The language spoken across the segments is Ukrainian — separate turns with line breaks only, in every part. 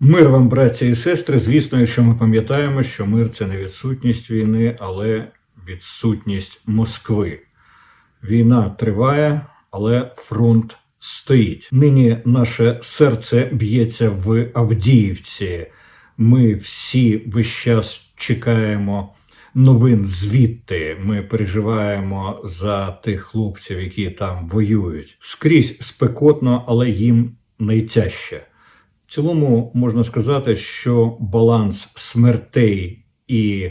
Мир вам, браття і сестри. Звісно, якщо ми пам'ятаємо, що мир це не відсутність війни, але відсутність Москви. Війна триває, але фронт стоїть. Нині наше серце б'ється в Авдіївці. Ми всі весь час чекаємо новин звідти. Ми переживаємо за тих хлопців, які там воюють. Скрізь спекотно, але їм найтяжче. Цілому можна сказати, що баланс смертей і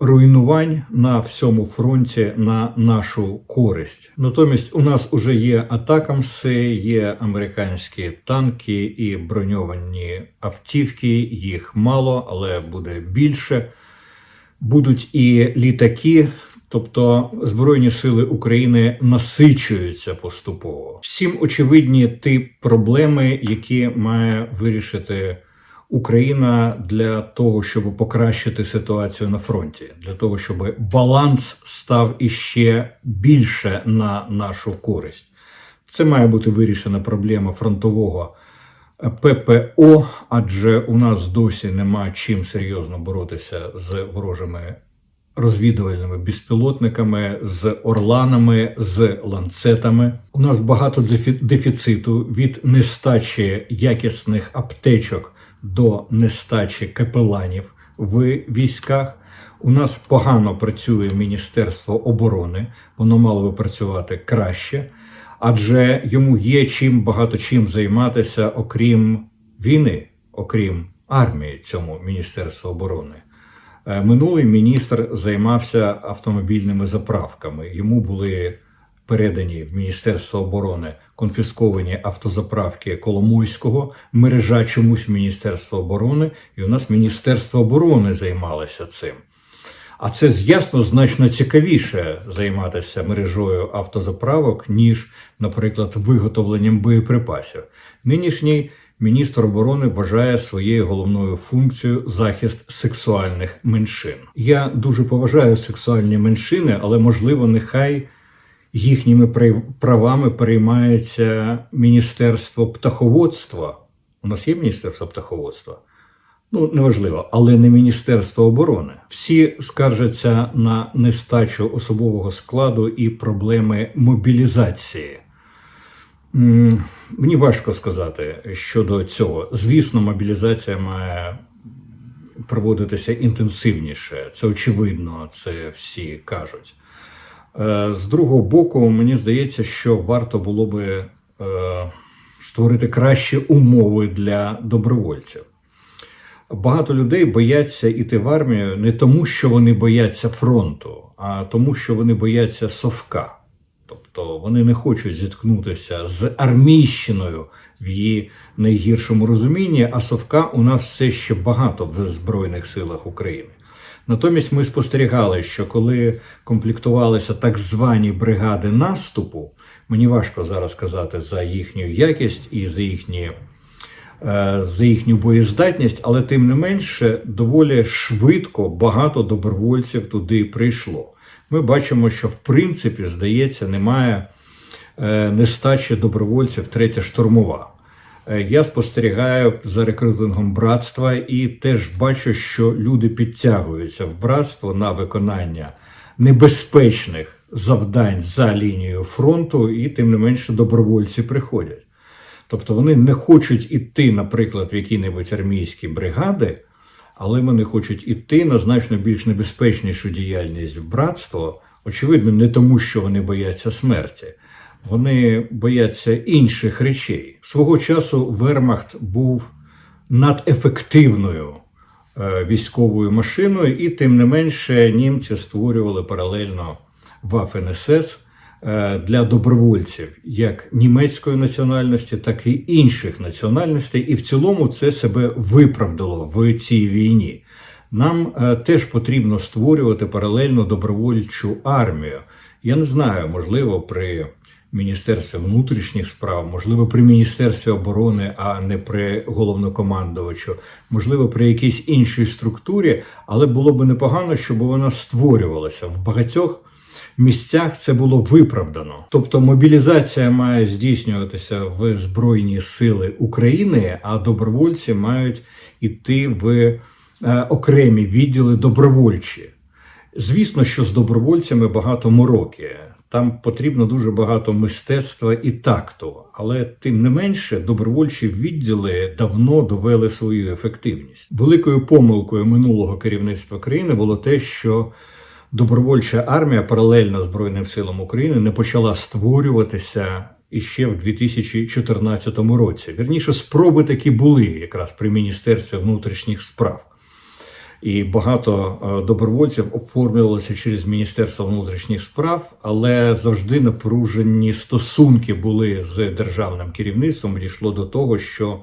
руйнувань на всьому фронті на нашу користь. Натомість у нас уже є атакамси, є американські танки і броньовані автівки. Їх мало, але буде більше. Будуть і літаки. Тобто Збройні сили України насичуються поступово. Всім очевидні ті проблеми, які має вирішити Україна для того, щоб покращити ситуацію на фронті, для того, щоб баланс став іще більше на нашу користь. Це має бути вирішена проблема фронтового ППО, адже у нас досі нема чим серйозно боротися з ворожими розвідувальними безпілотниками, з орланами, з ланцетами. У нас багато дефіциту від нестачі якісних аптечок до нестачі капеланів в військах. У нас погано працює Міністерство оборони, воно мало би працювати краще, адже йому є чим багато чим займатися, окрім війни, окрім армії, цьому Міністерству оборони. Е, Минулий міністр займався автомобільними заправками. Йому були передані в Міністерство оборони конфісковані автозаправки Коломойського, мережа чомусь Міністерство оборони, і у нас Міністерство оборони займалося цим. А це ясно значно цікавіше займатися мережою автозаправок, ніж, наприклад, виготовленням боєприпасів. Нинішній міністр оборони вважає своєю головною функцією захист сексуальних меншин. Я дуже поважаю сексуальні меншини, але можливо, нехай їхніми прав- правами переймається Міністерство птаховодства. У нас є Міністерство птаховодства. Ну, неважливо, але не Міністерство оборони. Всі скаржаться на нестачу особового складу і проблеми мобілізації. Мені важко сказати щодо цього. Звісно, мобілізація має проводитися інтенсивніше. Це очевидно, це всі кажуть. Е, З другого боку, мені здається, що варто було би е, створити кращі умови для добровольців. Багато людей бояться йти в армію не тому, що вони бояться фронту, а тому, що вони бояться совка. Тобто вони не хочуть зіткнутися з армійщиною в її найгіршому розумінні, а совка у нас все ще багато в Збройних силах України. Натомість ми спостерігали, що коли комплектувалися так звані бригади наступу, мені важко зараз казати за їхню якість і за їхні е, за їхню боєздатність, але тим не менше доволі швидко багато добровольців туди прийшло. Ми бачимо, що в принципі, здається, немає е, нестачі добровольців третя штурмова. Е, Я спостерігаю за рекрутингом братства і теж бачу, що люди підтягуються в братство на виконання небезпечних завдань за лінією фронту, і тим не менше добровольці приходять. Тобто вони не хочуть іти, наприклад, в які-небудь армійські бригади, але вони хочуть іти на значно більш небезпечнішу діяльність в братство. Очевидно, не тому, що вони бояться смерті. Вони бояться інших речей. Свого часу Вермахт був надефективною е, військовою машиною, і тим не менше німці створювали паралельно Waffen-СС для добровольців як німецької національності, так і інших національностей. І в цілому це себе виправдало в цій війні. Нам е, теж потрібно створювати паралельно добровольчу армію. Я не знаю, можливо, при Міністерстві внутрішніх справ, можливо, при Міністерстві оборони, а не при головнокомандувачу, можливо, при якійсь іншій структурі, але було б непогано, щоб вона створювалася в багатьох місцях це було виправдано. Тобто мобілізація має здійснюватися в Збройні Сили України, а добровольці мають іти в е, окремі відділи добровольчі. Звісно, що з добровольцями багато мороки. Там потрібно дуже багато мистецтва і такту, але тим не менше добровольчі відділи давно довели свою ефективність. Великою помилкою минулого керівництва країни було те, що добровольча армія паралельно Збройним силам України не почала створюватися іще в 2014 році. Вірніше, спроби такі були якраз при міністерстві внутрішніх справ. І багато е, добровольців оформлювалося через Міністерство внутрішніх справ, але завжди напружені стосунки були з державним керівництвом. Дійшло до того, що,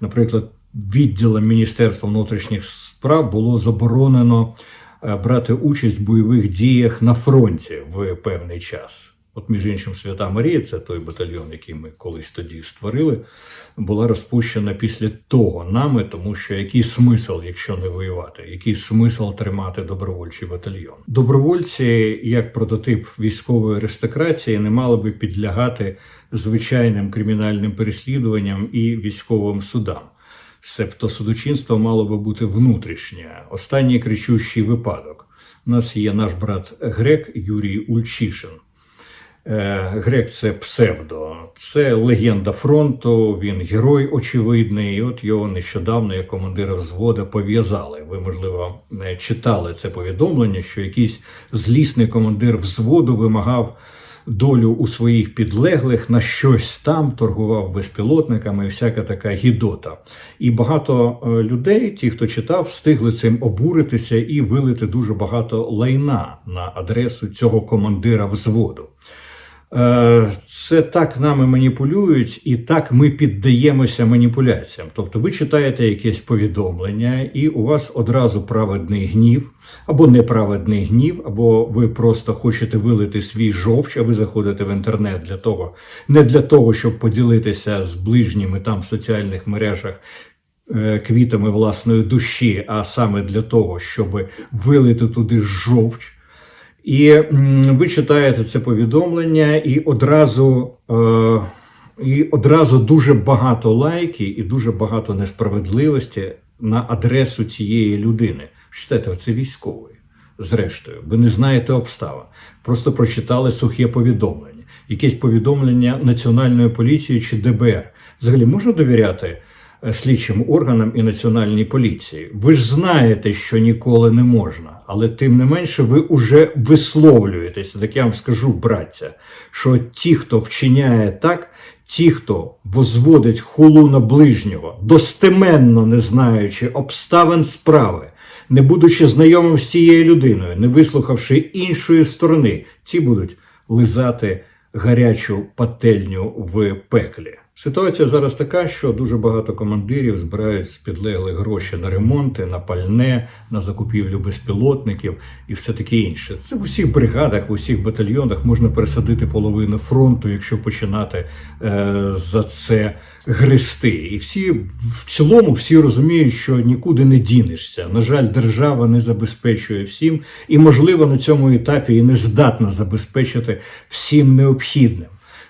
наприклад, відділом Міністерства внутрішніх справ було заборонено брати участь в бойових діях на фронті в певний час. От, між іншим, Свята Марія, це той батальйон, який ми колись тоді створили, була розпущена після того нами, тому що який смисл, якщо не воювати, який смисл тримати добровольчий батальйон? Добровольці, як прототип військової аристократії, не мали би підлягати звичайним кримінальним переслідуванням і військовим судам. Себто судочинство мало би бути внутрішнє. Останній кричущий випадок. У нас є наш брат грек Юрій Ульчишин. Е, Грек це псевдо, це легенда фронту. Він герой очевидний. От його нещодавно, як командира взвода, пов'язали. Ви, можливо, не читали це повідомлення, що якийсь злісний командир взводу вимагав долю у своїх підлеглих на щось там, торгував безпілотниками, і всяка така гідота. І багато е, людей, ті, хто читав, встигли цим обуритися і вилити дуже багато лайна на адресу цього командира взводу. Е, Це так нами маніпулюють, і так ми піддаємося маніпуляціям. Тобто, ви читаєте якесь повідомлення, і у вас одразу праведний гнів, або неправедний гнів, або ви просто хочете вилити свій жовч, а ви заходите в інтернет для того, не для того, щоб поділитися з ближніми там в соціальних мережах. е, Квітами власної душі, а саме для того, щоб вилити туди жовч, і ви читаєте це повідомлення, і одразу, е, і одразу дуже багато лайків і дуже багато несправедливості на адресу цієї людини. Читайте, це військовий. Зрештою, ви не знаєте обставин. Просто прочитали сухе повідомлення, якесь повідомлення Національної поліції чи ДБР. Взагалі можна довіряти слідчим органам і національній поліції. Ви ж знаєте, що ніколи не можна, але тим не менше ви вже висловлюєтеся. Так я вам скажу, браття, що ті, хто вчиняє так, ті, хто возводить хулу на ближнього, достеменно не знаючи обставин справи, не будучи знайомим з цією людиною, не вислухавши іншої сторони, ті будуть лизати гарячу пательню в пеклі. Ситуація зараз така, що дуже багато командирів збирають з підлеглих гроші на ремонти, на пальне, на закупівлю безпілотників і все таке інше. Це в усіх бригадах, в усіх батальйонах можна пересадити половину фронту, якщо починати е, за це гристи. І всі в цілому всі розуміють, що нікуди не дінешся. На жаль, держава не забезпечує всім, і можливо на цьому етапі і не здатна забезпечити всім необхідним.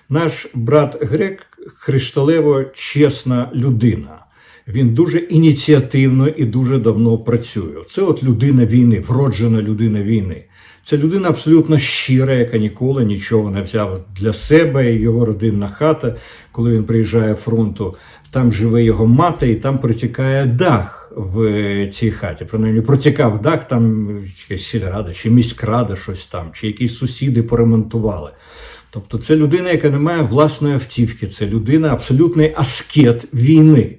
Наш брат грек кришталево чесна людина. Він дуже ініціативно і дуже давно працює. Це от людина війни, вроджена людина війни. Це людина абсолютно щира, яка ніколи нічого не взяв для себе. Його родинна хата, коли він приїжджає фронту, там живе його мати, і там протікає дах в цій хаті. Принаймні протікав дах, там якась сільрада чи міськрада, щось там, чи якісь сусіди поремонтували. Тобто це людина, яка не має власної автівки, це людина абсолютний аскет війни.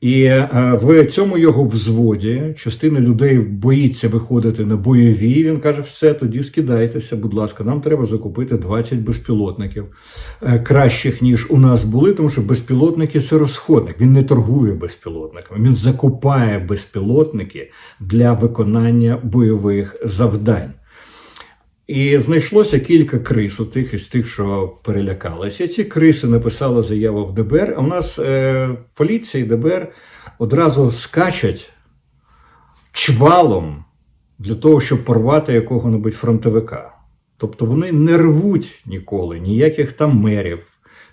І е, в цьому його взводі частина людей боїться виходити на бойові. Він каже: все, тоді скидайтеся, будь ласка, нам треба закупити 20 безпілотників е, кращих, ніж у нас були, тому що безпілотники це розходник. Він не торгує безпілотниками, він закупає безпілотники для виконання бойових завдань. І знайшлося кілька крис у тих із тих, що перелякалися. Ці криси написали заяву в ДБР. А у нас е, поліція і ДБР одразу скачать чвалом для того, щоб порвати якого-небудь фронтовика. Тобто вони не рвуть ніколи ніяких там мерів.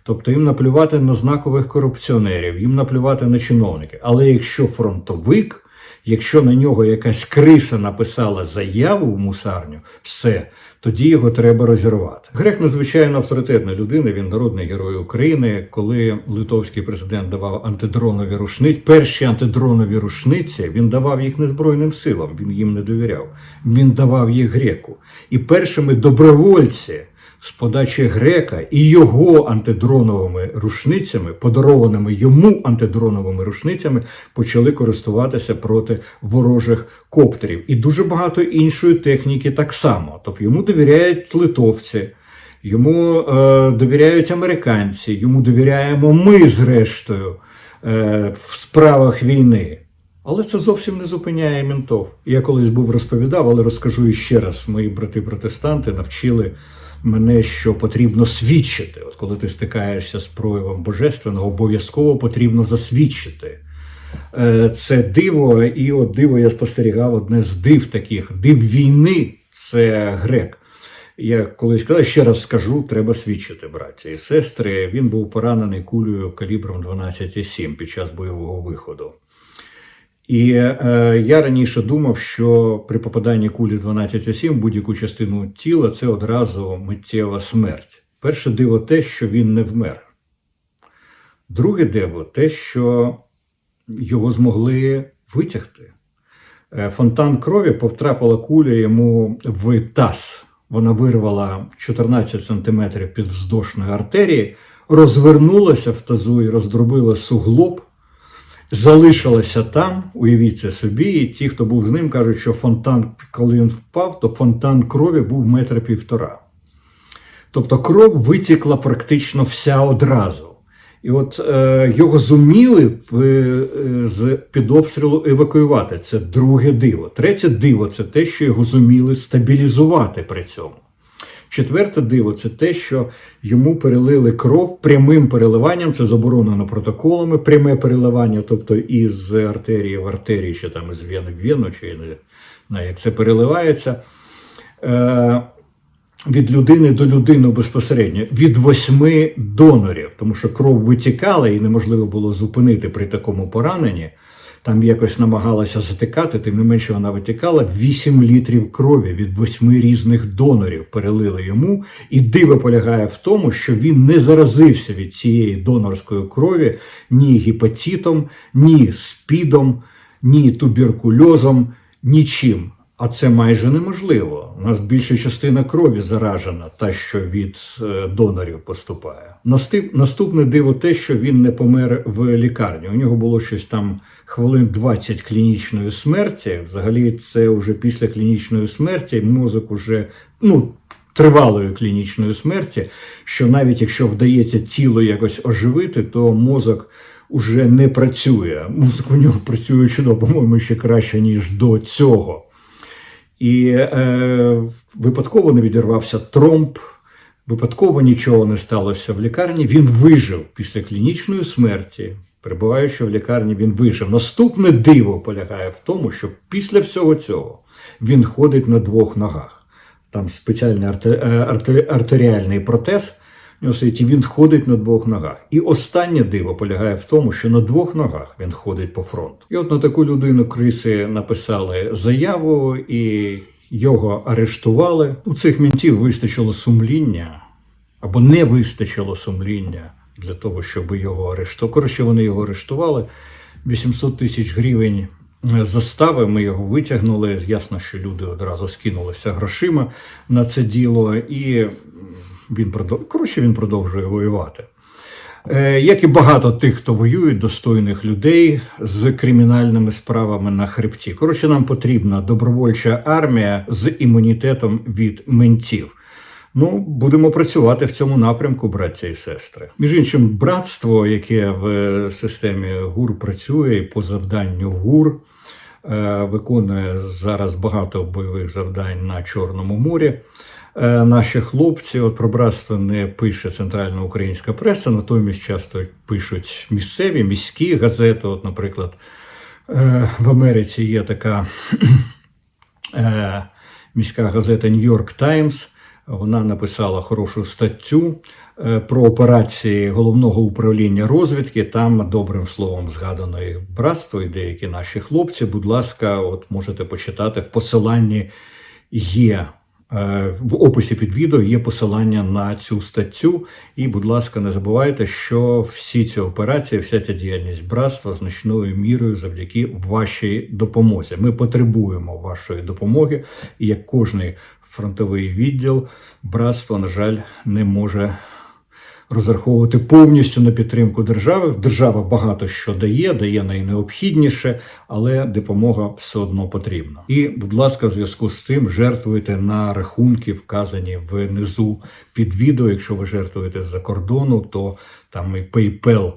Тобто їм наплювати на знакових корупціонерів, їм наплювати на чиновників. Але якщо фронтовик, якщо на нього якась криса написала заяву в мусарню, все, тоді його треба розірвати. Грек надзвичайно авторитетна людина, він народний герой України. Коли литовський президент давав антидронові рушниці, перші антидронові рушниці, він давав їх незбройним силам, він їм не довіряв. Він давав їх греку. І першими добровольці з подачі грека і його антидроновими рушницями, подарованими йому антидроновими рушницями, почали користуватися проти ворожих коптерів. І дуже багато іншої техніки так само. Тобто йому довіряють литовці. Йому е, довіряють американці, йому довіряємо ми, зрештою, е, в справах війни. Але це зовсім не зупиняє ментов. Я колись був розповідав, але розкажу іще раз. Мої брати-протестанти навчили мене, що потрібно свідчити. От коли ти стикаєшся з проявом божественного, обов'язково потрібно засвідчити. Е, Це диво, і от диво я спостерігав одне з див таких див війни це грек. Я колись казав, ще раз скажу, треба свідчити, браття і сестри. Він був поранений кулею калібром 12,7 під час бойового виходу. І е, я раніше думав, що при попаданні кулі 12,7 в будь-яку частину тіла це одразу миттєва смерть. Перше диво те, що він не вмер. Друге диво те, що його змогли витягти. Е, Фонтан крові потрапила куля йому в таз. Вона вирвала 14 см підвздошної артерії, розвернулася в тазу і роздробила суглоб залишилася там, уявіть це собі, і ті, хто був з ним, кажуть, що фонтан, коли він впав, то фонтан крові був метр півтора. Тобто кров витікла практично вся одразу. І от е, його зуміли в, е, з під обстрілу евакуювати. Це друге диво. Третє диво це те, що його зуміли стабілізувати при цьому. Четверте диво це те, що йому перелили кров прямим переливанням, це заборонено протоколами, пряме переливання, тобто із артерії в артерії, чи там із вени в вену, чи не як це переливається. Е, від людини до людини безпосередньо від восьми донорів, тому що кров витікала і неможливо було зупинити при такому пораненні. Там якось намагалася затикати, тим не менше вона витікала. 8 літрів крові від восьми різних донорів перелили йому. І диво полягає в тому, що він не заразився від цієї донорської крові ні гепатитом, ні спідом, ні туберкульозом, нічим. А це майже неможливо. У нас більша частина крові заражена, та що від е, донорів поступає. Наступ- Наступне диво те, що він не помер в лікарні. У нього було щось там хвилин 20 клінічної смерті. Взагалі, це вже після клінічної смерті мозок уже ну. Тривалої клінічної смерті, що навіть якщо вдається тіло якось оживити, то мозок уже не працює. Мозок у нього працює чудово, по-моєму, ще краще, ніж до цього. І е, випадково не відірвався тромб, випадково нічого не сталося в лікарні. Він вижив після клінічної смерті. Перебуваючи в лікарні, він вижив. Наступне диво полягає в тому, що після всього цього він ходить на двох ногах. Там спеціальний е, артеріальний протез. У він ходить на двох ногах. І останнє диво полягає в тому, що на двох ногах він ходить по фронту. І от на таку людину криси написали заяву і його арештували. У цих мінтів вистачило сумління або не вистачило сумління для того, щоб його арештувати. Коротше, вони його арештували. 800 тисяч гривень застави. Ми його витягнули. Ясно, що люди одразу скинулися грошима на це діло, і він продов... коротше, він продовжує воювати. Е, Як і багато тих, хто воює, достойних людей з кримінальними справами на хребті. Коротше, нам потрібна добровольча армія з імунітетом від ментів. Ну, будемо працювати в цьому напрямку, браття і сестри. Між іншим, братство, яке в системі ГУР працює і по завданню ГУР, е, виконує зараз багато бойових завдань на Чорному морі. Е, Наші хлопці, от про братство не пише центральна українська преса, натомість часто пишуть місцеві, міські газети. От, наприклад, е, в Америці є така е, міська газета Нью-Йорк Таймс. Вона написала хорошу статтю про операції головного управління розвідки. Там добрим словом згадано і братство, і деякі наші хлопці. Будь ласка, от можете почитати в посиланні є. Е, В описі під відео є посилання на цю статтю. І, будь ласка, не забувайте, що всі ці операції, вся ця діяльність братства значною мірою завдяки вашій допомозі. Ми потребуємо вашої допомоги, і як кожний фронтовий відділ, братство, на жаль, не може розраховувати повністю на підтримку держави. Держава багато що дає, дає найнеобхідніше, але допомога все одно потрібна. І, будь ласка, в зв'язку з цим жертвуйте на рахунки, вказані внизу під відео. Якщо ви жертвуєте з-за кордону, то там і PayPal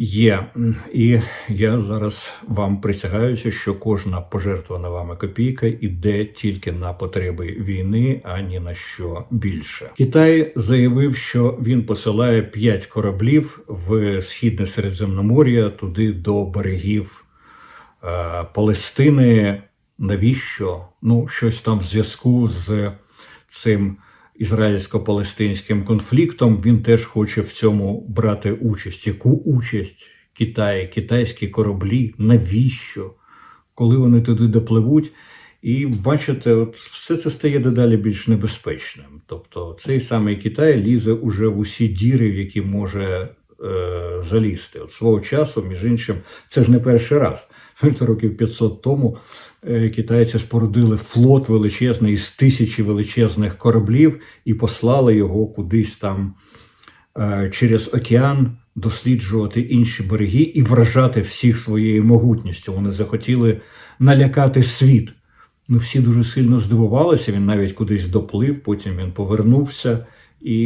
є. І я зараз вам присягаюся, що кожна пожертвована вами копійка іде тільки на потреби війни, а ні на що більше. Китай заявив, що він посилає 5 кораблів в східне Середземномор'я туди до берегів е, Палестини. Навіщо? Ну, щось там в зв'язку з цим ізраїльсько-палестинським конфліктом. Він теж хоче в цьому брати участь. Яку участь Китай, китайські кораблі? Навіщо? Коли вони туди допливуть? І бачите, от все це стає дедалі більш небезпечним. Тобто цей самий Китай лізе уже в усі діри, в які може залізти. От свого часу, між іншим, це ж не перший раз. Років 500 тому е, китайці спорудили флот величезний із тисячі величезних кораблів і послали його кудись там е, через океан досліджувати інші береги і вражати всіх своєю могутністю. Вони захотіли налякати світ. Ну, всі дуже сильно здивувалися. Він навіть кудись доплив, потім він повернувся, і,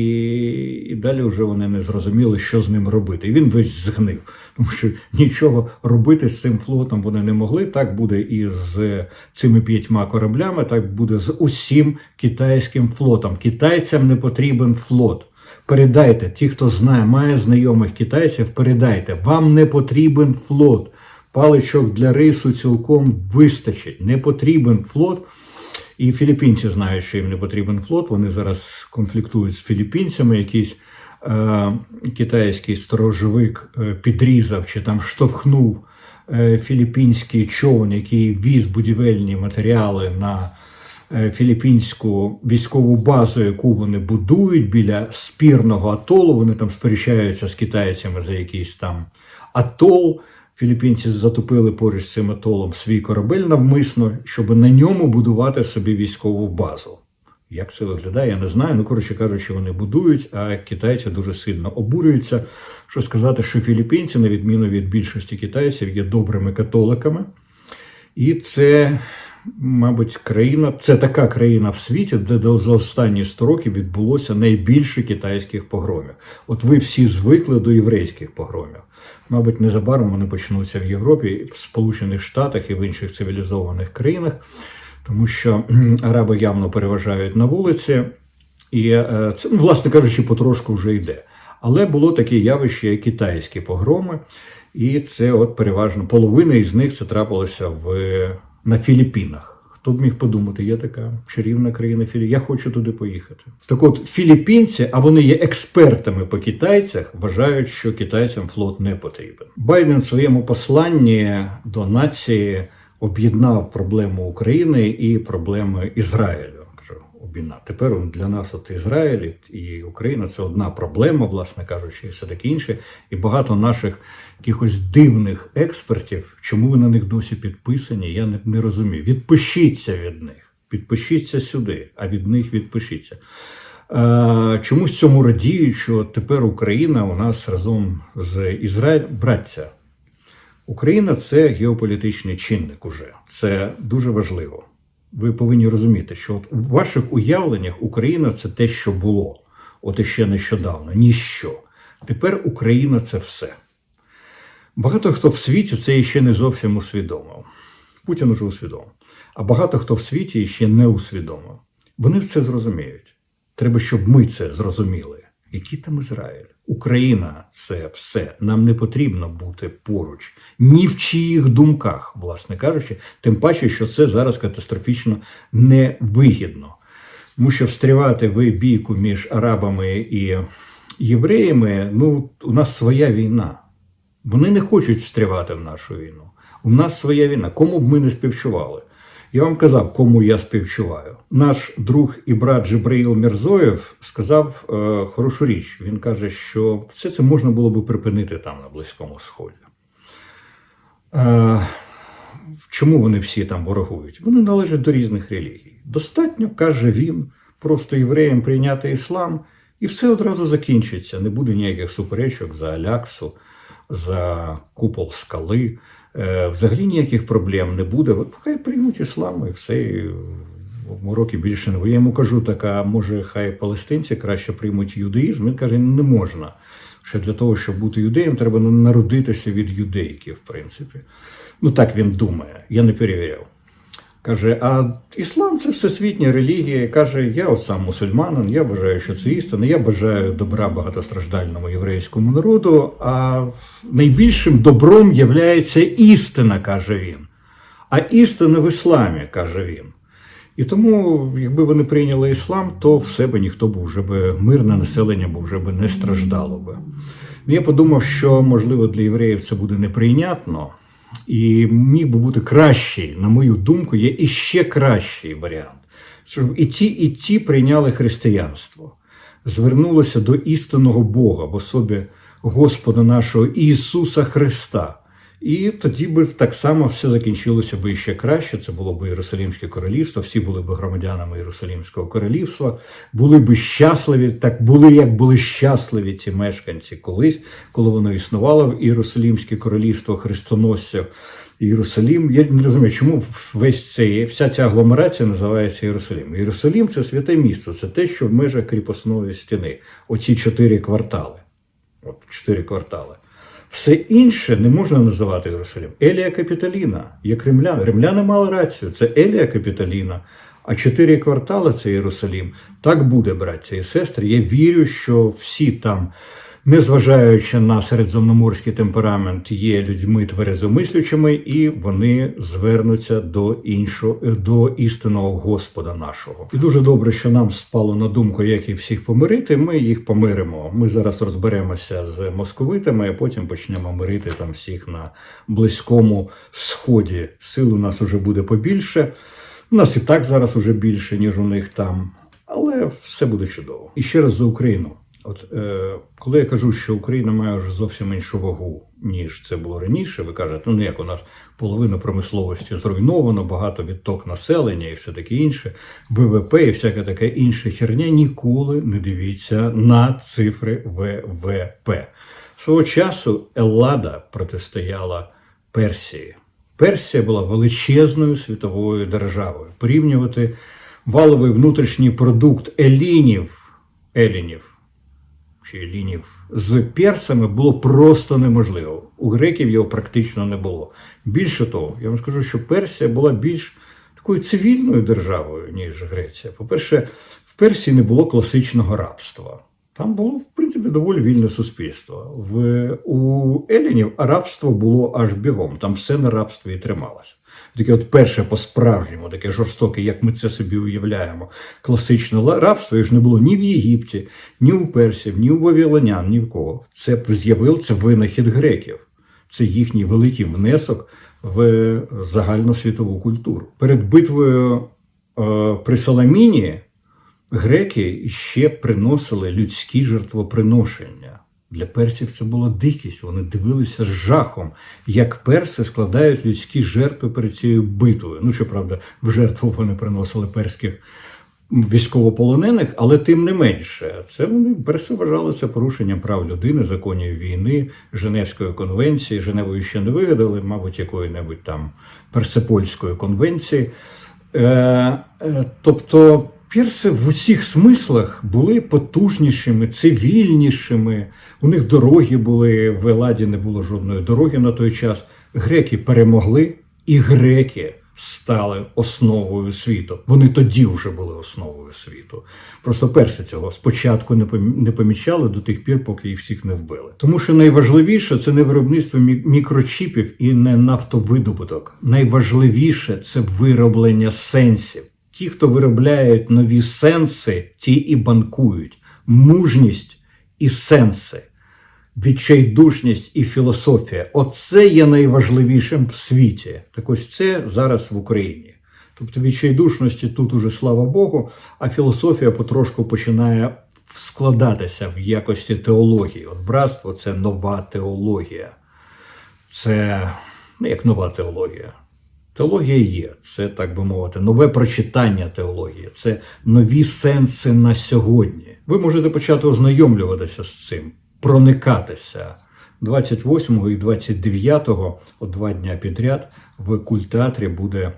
і далі вже вони не зрозуміли, що з ним робити. І він весь згнив, тому що нічого робити з цим флотом вони не могли. Так буде і з цими п'ятьма кораблями, так буде з усім китайським флотом. Китайцям не потрібен флот. Передайте, ті, хто знає, має знайомих китайців, передайте, вам не потрібен флот. Паличок для рису цілком вистачить. Не потрібен флот. І філіппінці знають, що їм не потрібен флот. Вони зараз конфліктують з філіппінцями. Якийсь е, китайський сторожовик е, підрізав чи там штовхнув е, філіппінський човен, який віз будівельні матеріали на е, філіппінську військову базу, яку вони будують біля спірного атолу. Вони там сперечаються з китайцями за якийсь там атол. Філіппінці затопили поруч з цим атолом свій корабель навмисно, щоб на ньому будувати собі військову базу. Як це виглядає, я не знаю. Ну, коротше кажучи, вони будують, а китайці дуже сильно обурюються. Що сказати, що філіппінці, на відміну від більшості китайців, є добрими католиками. І це, мабуть, країна, це така країна в світі, де за останні 100 років відбулося найбільше китайських погромів. От ви всі звикли до єврейських погромів. Мабуть, незабаром вони почнуться в Європі, в Сполучених Штатах і в інших цивілізованих країнах, тому що араби явно переважають на вулиці, і е, це, ну, власне кажучи, потрошку вже йде. Але було таке явище, як китайські погроми, і це от переважно половина із них це трапилося в, на Філіппінах. Хто б міг подумати, є така чарівна країна Філі. Я хочу туди поїхати. Так от, філіппінці, а вони є експертами по китайцях, вважають, що китайцям флот не потрібен. Байден в своєму посланні до нації об'єднав проблему України і проблеми Ізраїлю. Об'єднав. Тепер для нас от Ізраїль і Україна це одна проблема, власне кажучи, і все таке інше. І багато наших якихось дивних експертів, чому ви на них досі підписані, я не, не розумію. Відпишіться від них, підпишіться сюди, а від них відпишіться. Е, Чомусь цьому радіють, що тепер Україна у нас разом з Ізраїлем браття. Україна це геополітичний чинник уже. Це дуже важливо. Ви повинні розуміти, що от у ваших уявленнях Україна це те, що було. От іще нещодавно, ніщо. Тепер Україна це все. Багато хто в світі це ще не зовсім усвідомив. Путін уже усвідомив. А багато хто в світі ще не усвідомив. Вони це зрозуміють. Треба, щоб ми це зрозуміли. Який там Ізраїль? Україна це все. Нам не потрібно бути поруч ні в чиїх думках, власне кажучи, тим паче, що це зараз катастрофічно невигідно. Тому що встрівати в бійку між арабами і євреями, ну, у нас своя війна. Вони не хочуть встрівати в нашу війну. У нас своя війна. Кому б ми не співчували? Я вам казав, кому я співчуваю. Наш друг і брат Джибраїл Мірзоєв сказав е, хорошу річ. Він каже, що все це можна було би припинити там на Близькому Сході. Е, чому вони всі там ворогують? Вони належать до різних релігій. Достатньо, каже він, просто євреям прийняти іслам, і все одразу закінчиться. Не буде ніяких суперечок за Аляксу, за купол скали. Е, Взагалі ніяких проблем не буде. От Хай приймуть іслам і все. і в Морокі більше не. Я йому кажу, так, а може, хай палестинці краще приймуть юдаїзм. Він каже, не можна. Що для того, щоб бути юдеєм, треба народитися від юдейки, в принципі. Ну так він думає, я не перевіряв. Каже, а іслам це всесвітня релігія. Каже, я сам мусульманин, я вважаю, що це істина. Я бажаю добра багатостраждальному єврейському народу. А найбільшим добром являється істина, каже він. А істина в ісламі, каже він. І тому, якби вони прийняли іслам, то в себе ніхто б вже би мирне населення б вже би не страждало би. Я подумав, що можливо для євреїв це буде неприйнятно, і міг би бути кращий, на мою думку, є іще кращий варіант, щоб і ті, і ті прийняли християнство, звернулися до істинного Бога в особі Господа нашого Ісуса Христа. І тоді би так само все закінчилося би ще краще. Це було б Єрусалімське королівство, всі були б громадянами Єрусалімського королівства, були б щасливі, так були, як були щасливі ці мешканці колись, коли воно існувало в Єрусалімське королівство хрестоносців. Єрусалім, я не розумію, чому весь цей, вся ця агломерація називається Єрусалим. Єрусалим це святе місто, це те, що в межах кріпосної стіни. Оці чотири квартали. От чотири квартали. Все інше не можна називати Єрусалим. Елія Капіталіна є Кремлян. Римляни мали рацію. Це Елія Капіталіна. А чотири квартали це Єрусалим. Так буде, браття і сестри. Я вірю, що всі там, незважаючи на середземноморський темперамент, є людьми тверезомислючими, і вони звернуться до іншого до істинного Господа нашого. І дуже добре, що нам спало на думку, як їх всіх помирити. Ми їх помиримо. Ми зараз розберемося з московитами, а потім почнемо мирити там всіх на близькому сході. Сил у нас уже буде побільше. У нас і так зараз уже більше, ніж у них там, але все буде чудово. І ще раз за Україну. От е, коли я кажу, що Україна має вже зовсім іншу вагу, ніж це було раніше, ви кажете, ну як у нас половина промисловості зруйновано, багато відток населення і все таке інше, ВВП і всяка така інша херня, ніколи не дивіться на цифри ВВП. Свого часу Еллада протистояла Персії. Персія була величезною світовою державою. Порівнювати валовий внутрішній продукт елінів, елінів чи елінів з персами було просто неможливо. У греків його практично не було. Більше того, я вам скажу, що Персія була більш такою цивільною державою, ніж Греція. По-перше, в Персії не було класичного рабства. Там було, в принципі, доволі вільне суспільство. В, У Елінів рабство було аж бігом, там все на рабстві і трималося. Таке от перше по-справжньому, таке жорстоке, як ми це собі уявляємо, класичне рабство і ж не було ні в Єгипті, ні у персів, ні у вавилонян, ні в кого. Це з'явився винахід греків. Це їхній великий внесок в загальносвітову культуру. Перед битвою е, при Саламіні греки ще приносили людські жертвоприношення. Для персів це була дикість. Вони дивилися з жахом, як перси складають людські жертви перед цією битвою. Ну, щоправда, в жертву вони приносили перських військовополонених, але тим не менше, це вони перси вважали це порушенням прав людини, законів війни, Женевської конвенції. Женевою ще не вигадали, мабуть, якої-небудь там Персепольської конвенції. Е, е, тобто. Перси в усіх смислах були потужнішими, цивільнішими. У них дороги були, в Еладі не було жодної дороги на той час. Греки перемогли, і греки стали основою світу. Вони тоді вже були основою світу. Просто перси цього спочатку не помічали до тих пір, поки їх всіх не вбили. Тому що найважливіше це не виробництво мікрочіпів і не нафтовидобуток. Найважливіше це вироблення сенсів. Ті, хто виробляють нові сенси, ті і банкують. Мужність і сенси, відчайдушність і філософія оце є найважливішим в світі. Так ось це зараз в Україні. Тобто відчайдушності тут уже слава Богу, а філософія потрошку починає складатися в якості теології. От братство це нова теологія. Це ну, як нова теологія. Теологія є, це так би мовити, нове прочитання теології, це нові сенси на сьогодні. Ви можете почати ознайомлюватися з цим, проникатися. 28 і 29, о два дня підряд, в культеатрі буде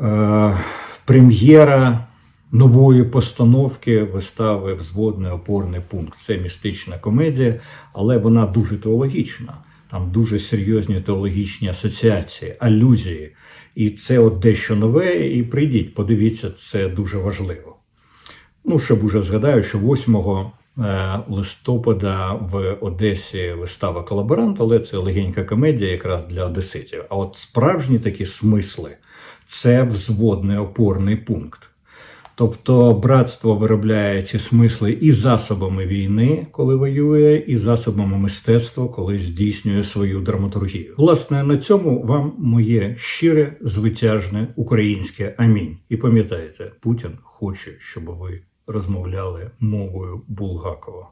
е, прем'єра нової постановки вистави Взводний опорний пункт. Це містична комедія, але вона дуже теологічна. Там дуже серйозні теологічні асоціації, алюзії. І це от дещо нове. І прийдіть, подивіться, це дуже важливо. Ну, ще б уже згадаю, що 8 е, листопада в Одесі вистава колаборант, але це легенька комедія якраз для одеситів. А от справжні такі смисли це взводний опорний пункт. Тобто братство виробляє ці смисли і засобами війни, коли воює, і засобами мистецтва, коли здійснює свою драматургію. Власне, на цьому вам моє щире, звитяжне українське амінь. І пам'ятайте, Путін хоче, щоб ви розмовляли мовою Булгакова.